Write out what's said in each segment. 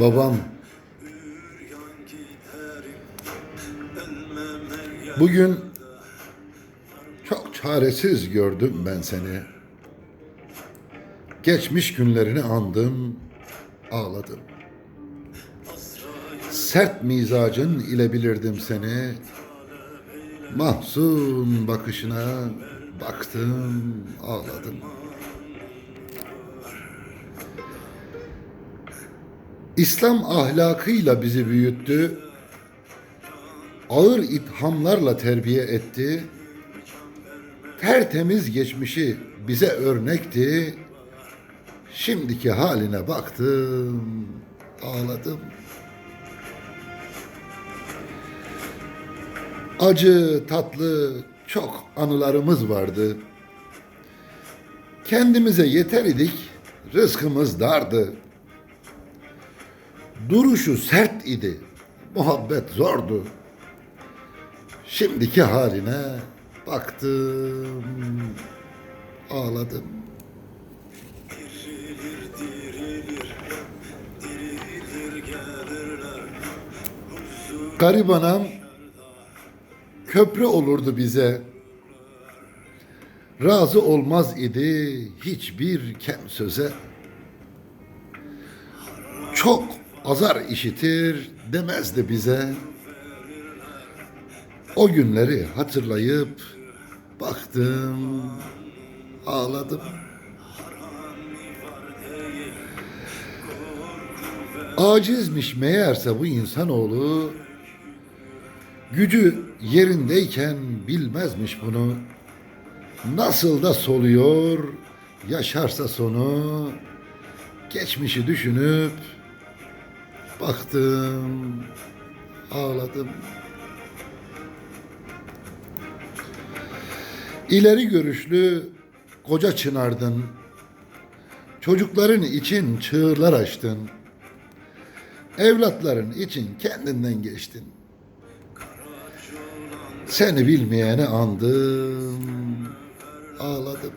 Babam Bugün çok çaresiz gördüm ben seni. Geçmiş günlerini andım, ağladım. Sert mizacın ile bilirdim seni. Mahzun bakışına baktım, ağladım. İslam ahlakıyla bizi büyüttü. Ağır ithamlarla terbiye etti. Tertemiz geçmişi bize örnekti. Şimdiki haline baktım, ağladım. Acı, tatlı çok anılarımız vardı. Kendimize yeter idik, rızkımız dardı. Duruşu sert idi, muhabbet zordu. Şimdiki haline baktım, ağladım. Garibanam köprü olurdu bize. Razı olmaz idi hiçbir kem söze. Çok azar işitir demezdi bize. O günleri hatırlayıp baktım, ağladım. Acizmiş meğerse bu insanoğlu, gücü yerindeyken bilmezmiş bunu. Nasıl da soluyor, yaşarsa sonu, geçmişi düşünüp baktım, ağladım. İleri görüşlü koca çınardın. Çocukların için çığırlar açtın. Evlatların için kendinden geçtin. Seni bilmeyeni andım, ağladım.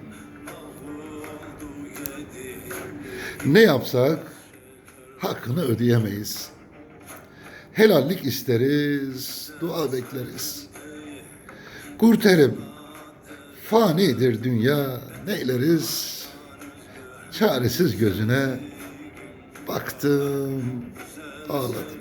Ne yapsak hakkını ödeyemeyiz. Helallik isteriz, dua bekleriz. Kurtarım Fanidir dünya neyleriz? Çaresiz gözüne baktım, ağladım.